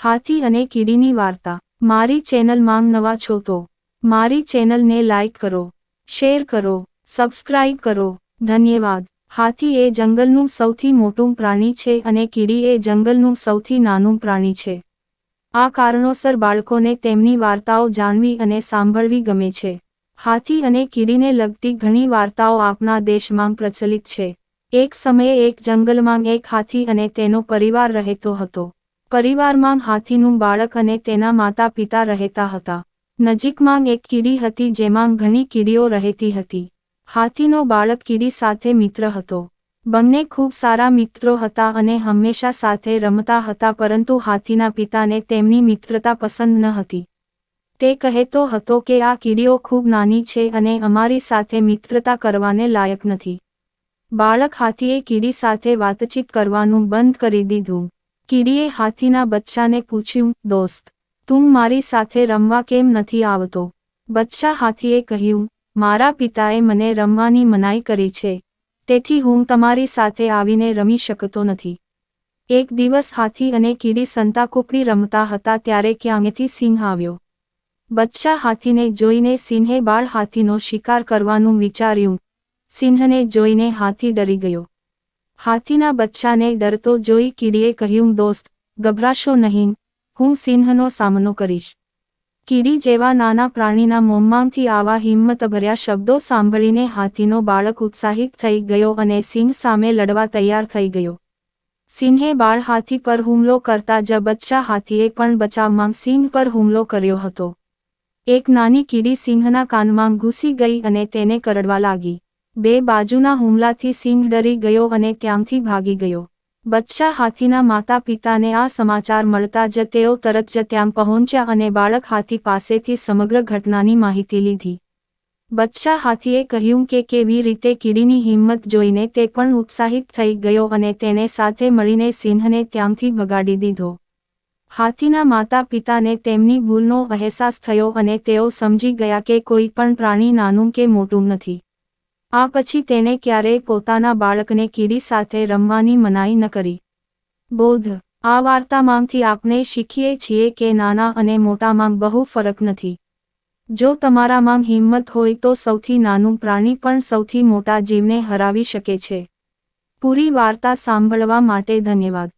હાથી અને કીડીની વાર્તા. મારી ચેનલ માંગ નવા છો તો મારી ચેનલને લાઈક કરો, શેર કરો, સબસ્ક્રાઇબ કરો. ધન્યવાદ. હાથી એ જંગલનું સૌથી મોટું પ્રાણી છે અને કીડી એ જંગલનું સૌથી નાનું પ્રાણી છે. આ કારણોસર બાળકોને તેમની વાર્તાઓ જાણવી અને સાંભળવી ગમે છે. હાથી અને કીડીને લગતી ઘણી વાર્તાઓ આપણા દેશમાં પ્રચલિત છે. એક સમયે એક જંગલમાં એક હાથી અને તેનો પરિવાર રહેતો હતો. પરિવારમાં હાથીનું બાળક અને તેના માતા પિતા રહેતા હતા. નજીકમાં એક કીડી હતી જેમાં ઘણી કીડીઓ રહેતી હતી. હાથીનો બાળક કીડી સાથે મિત્ર હતો. બંને ખૂબ સારા મિત્રો હતા અને હંમેશા સાથે રમતા હતા પરંતુ હાથીના પિતાને તેમની મિત્રતા પસંદ ન હતી. તે કહેતો હતો કે આ કીડીઓ ખૂબ નાની છે અને અમારી સાથે મિત્રતા કરવાને લાયક નથી. બાળક હાથીએ કીડી સાથે વાતચીત કરવાનું બંધ કરી દીધું. કીડીએ હાથીના બચ્ચાને પૂછ્યું, દોસ્ત, તું મારી સાથે રમવા કેમ નથી આવતો? બચ્ચા હાથીએ કહ્યું, મારા પિતાએ મને રમવાની મનાઈ કરી છે, તેથી હું તમારી સાથે આવીને રમી શકતો નથી. એક દિવસ હાથી અને કીડી સંતાકુકડી રમતા હતા ત્યારે ક્યાંયથી સિંહ આવ્યો. બચ્ચા હાથીને જોઈને સિંહે બાળ હાથીનો શિકાર કરવાનું વિચાર્યું. સિંહને જોઈને હાથી ડરી ગયો. હાથીના બચ્ચાને ડરતો જોઈ કીડીએ કહ્યું, દોસ્ત, ગભરાશો નહીં. હું સિંહનો સામનો કરીશ. કીડી જેવા નાના પ્રાણીના મોંમાંથી આવા હિંમતભર્યા શબ્દો સાંભળીને હાથીનો બાળક ઉત્સાહિત થઈ ગયો અને સિંહ સામે લડવા તૈયાર થઈ ગયો. સિંહે બાળ હાથી પર હુમલો કરતા જ બચ્ચા હાથીએ પણ બચાવમાં સિંહ પર હુમલો કર્યો હતો. એક નાની કીડી સિંહના કાનમાં ઘૂસી ગઈ અને તેને કરડવા લાગી. બે બાજુના હુમલાથી સિંહ ડરી ગયો અને ત્યાંથી ભાગી ગયો. બચ્ચા હાથીના માતા પિતાને આ સમાચાર મળતા જ તેઓ તરત જ ત્યાં પહોંચ્યા અને બાળક હાથી પાસેથી સમગ્ર ઘટનાની માહિતી લીધી. બચ્ચા હાથીએ કહ્યું કે કેવી રીતે કીડીની હિંમત જોઈને તે પણ ઉત્સાહિત થઈ ગયો અને તેને સાથે મળીને સિંહને ત્યાંથી ભગાડી દીધો. હાથીના માતા પિતાને તેમની ભૂલનો અહેસાસ થયો અને તેઓ સમજી ગયા કે કોઈ પણ પ્રાણી નાનું કે મોટું નથી. આ પછી તેને ક્યારેય પોતાના બાળકને કીડી સાથે રમવાની મનાઈ ન કરી. બોધ, આ વાર્તામાંથી આપણે શીખીએ છીએ કે નાના અને મોટામાં બહુ ફરક નથી. જો તમારામાં હિંમત હોય તો સૌથી નાનું પ્રાણી પણ સૌથી મોટા જીવને હરાવી શકે છે. પૂરી વાર્તા સાંભળવા માટે ધન્યવાદ.